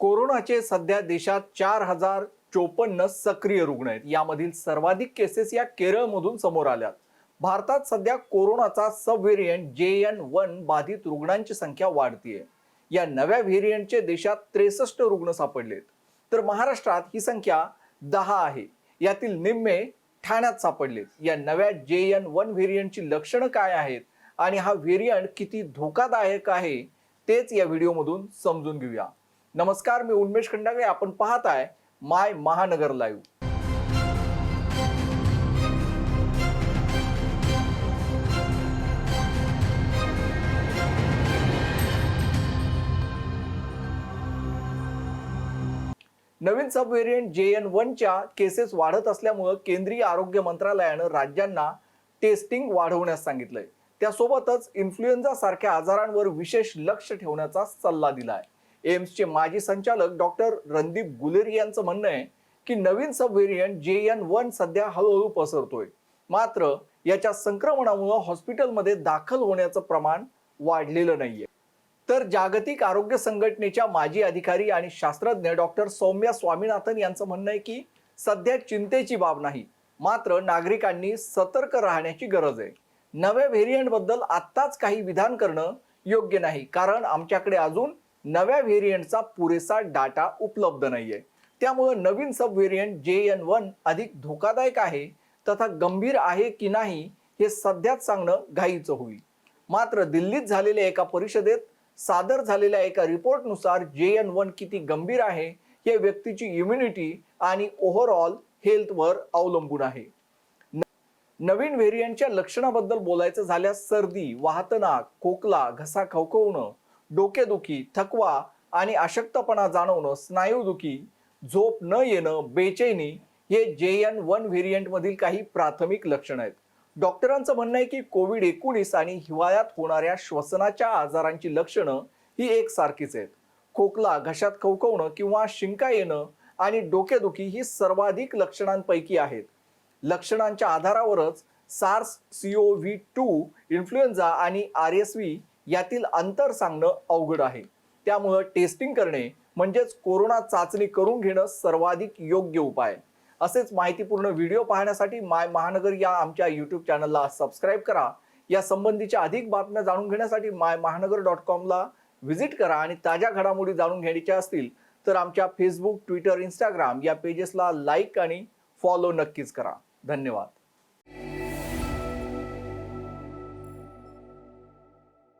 कोरोनाचे सध्या देशात चार हजार चोपन्न सक्रिय रुग्ण आहेत. यामधील सर्वाधिक केसेस या केरळमधून समोर आल्यात. भारतात सध्या कोरोनाचा sub variant J N one बाधित रुग्णांची संख्या वाढतीये. या नव्या व्हेरियंटचे देशात त्रेसष्ट रुग्ण सापडलेत. तर महाराष्ट्रात ही संख्या दहा आहे. यातील निम्मे ठाण्यात सापडलेत. या नव्या जे एन वन व्हेरियंटची लक्षणं काय आहेत आणि हा व्हेरियंट किती धोकादायक आहे तेच या व्हिडिओमधून समजून घेऊया. नमस्कार मी उन्मेश खंडागळे. आपण पाहत आहे माय महानगर लाईव्ह. नवीन सब व्हेरियंट जे एन वनच्या केसेस वाढत असल्यामुळं केंद्रीय आरोग्य मंत्रालयानं राज्यांना टेस्टिंग वाढवण्यास सांगितलंय. त्यासोबतच इन्फ्लुएन्झा सारख्या आजारांवर विशेष लक्ष ठेवण्याचा सल्ला दिलाय. एम्सचे माजी संचालक डॉक्टर रणदीप गुलेरी यांचं म्हणणं आहे की नवीन sub variant J N one सध्या हळूहळू पसरतोय. मात्र याच्या संक्रमणामुळं हॉस्पिटलमध्ये दाखल होण्याचं प्रमाण वाढलेलं नाहीये. तर जागतिक आरोग्य संघटनेच्या माजी अधिकारी आणि शास्त्रज्ञ डॉक्टर सौम्या स्वामीनाथन यांचं म्हणणं आहे की सध्या चिंतेची बाब नाही. मात्र नागरिकांनी सतर्क राहण्याची गरज आहे. नव्या व्हेरियंटबद्दल आत्ताच काही विधान करणं योग्य नाही. कारण आमच्याकडे अजून नव्या व्हेरियंटचा पुरेसा डाटा उपलब्ध नाहीये. त्यामुळं नवीन sub variant J N one अधिक धोकादायक आहे तथा गंभीर आहे की नाही हे सध्याच सांगणं घाईचं होईल. मात्र दिल्लीत झालेल्या एका परिषदेत सादर झालेल्या एका रिपोर्टनुसार जे एन वन किती गंभीर आहे हे व्यक्तीची इम्युनिटी आणि ओव्हरऑल हेल्थवर अवलंबून आहे. नवीन व्हेरियंटच्या लक्षणाबद्दल बोलायचं झाल्यास सर्दी वाहतनाक खोकला घसा खवखवणं डोकेदुखी थकवा आणि अशक्तपणा जाणवणं स्नायूदुखी झोप न येणं बेचैनी हे जे एन वन व्हेरियंटमधील काही प्राथमिक लक्षणं आहेत. डॉक्टरांचं म्हणणं आहे की कोविड एकोणीस आणि हिवाळ्यात होणाऱ्या श्वसनाच्या आजारांची लक्षणं ही एकसारखीच आहेत. खोकला घशात खवखवणं किंवा शिंका येणं आणि डोकेदुखी ही सर्वाधिक लक्षणांपैकी आहेत. लक्षणांच्या आधारावरच SARS CO V two influenza आणि आर एस व्ही यातील अंतर सांगणं अवघड आहे. त्यामुळं टेस्टिंग करणे म्हणजेच कोरोना चाचणी करून घेणं सर्वाधिक योग्य उपाय. असेच माहितीपूर्ण व्हिडिओ पाहण्यासाठी माय महानगर या आमच्या यूट्यूब चॅनलला सबस्क्राईब करा. या संबंधीच्या अधिक बातम्या जाणून घेण्यासाठी माय महानगर डॉट कॉमला व्हिजिट करा आणि ताज्या घडामोडी जाणून घ्यायच्या असतील तर आमच्या फेसबुक ट्विटर इंस्टाग्राम या पेजेसला लाईक आणि फॉलो नक्कीच करा. धन्यवाद.